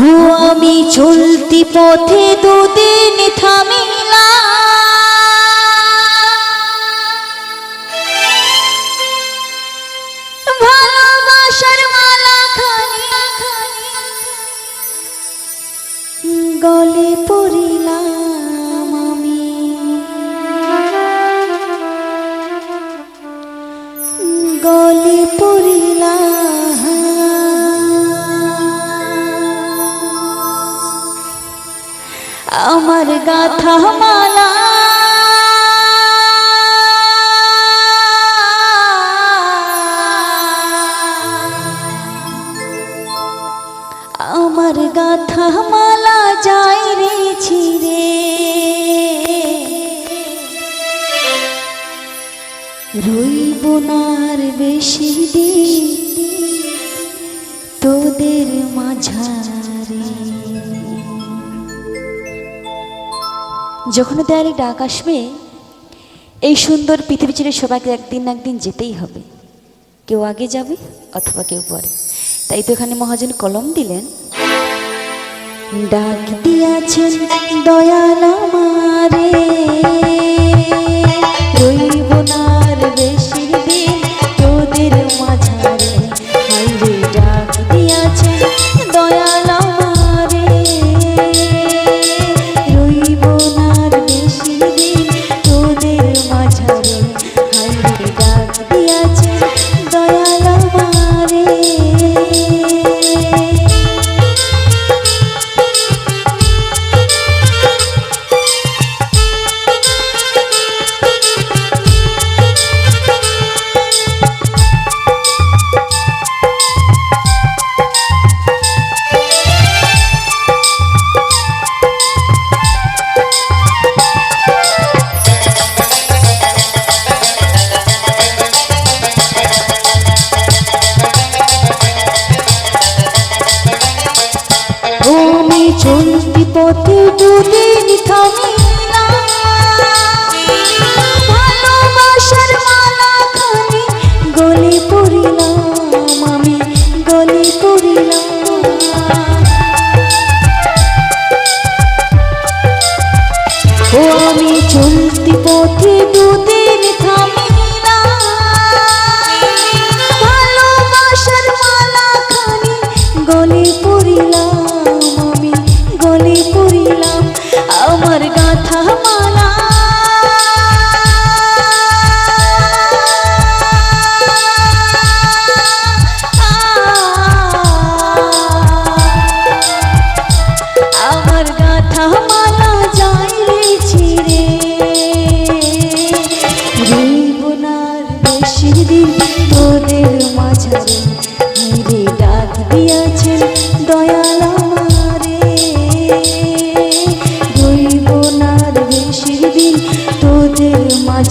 হো আমি চলতি পথে দুদিন থামিলা ভালোবাসার মালা খানি গলে পড়িলাম মালা। আমার গাথা মালা যাই রে ছিড়ে। রইব বেশি দিন তোদের মাঝারে যখন দেয়ালে ডাক আসবে, এই সুন্দর পৃথিবী ছেড়ে সবাইকে একদিন না একদিন যেতেই হবে। কেউ আগে যাবে অথবা কেউ পরে। তাই তো এখানে মহাজন কলম দিলেন। ডাক দিয়াছেন দয়াল আমারে। পথে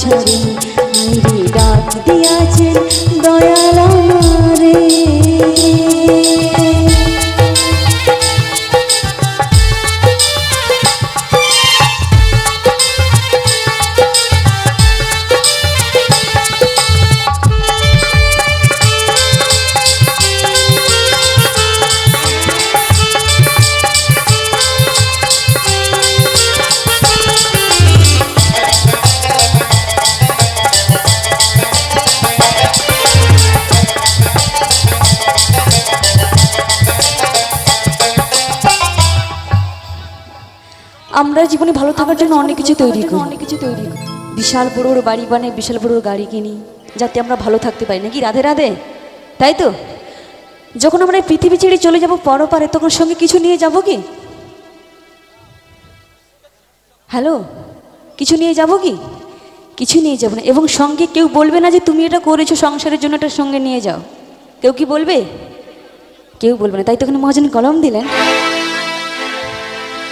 মাঝারে হাইরে ডাক দিয়াছেন। আমরা জীবনে ভালো থাকার জন্য অনেক কিছু তৈরি করি। অনেক কিছু তৈরি করি। বিশাল বড় বড় বানাই বিশাল বড় বড় গাড়ি কিনি যাতে আমরা ভালো থাকতে পারি। নাকি রাধে রাধে? তাই তো? যখন আমরা এই পৃথিবী ছেড়ে চলে যাব পরপারে তখন সঙ্গে কিছু নিয়ে যাব কি? হ্যালো? কিছু নিয়ে যাব কি? কিছু নিয়ে যাব না। এবং সঙ্গে কেউ বলবে না যে তুমি এটা করেছ সংসারের জন্য এটা সঙ্গে নিয়ে যাও। কেউ কি বলবে? কেউ বলবে না। তাই তখন মহাজন কলম দিলেন।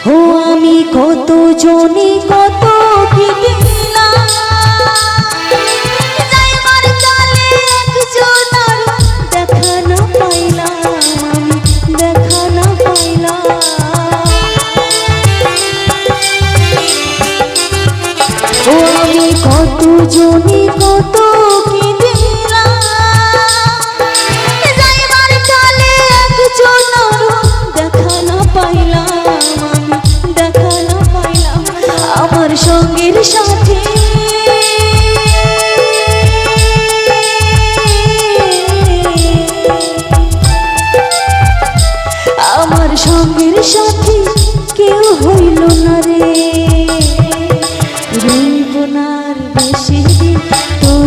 ও আমি কত জনে কত কি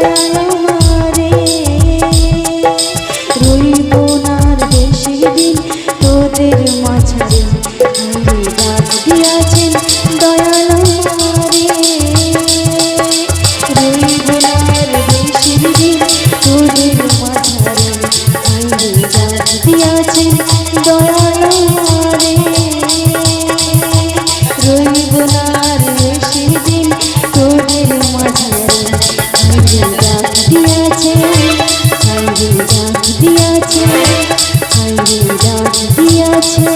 la la ডাক দিয়াছে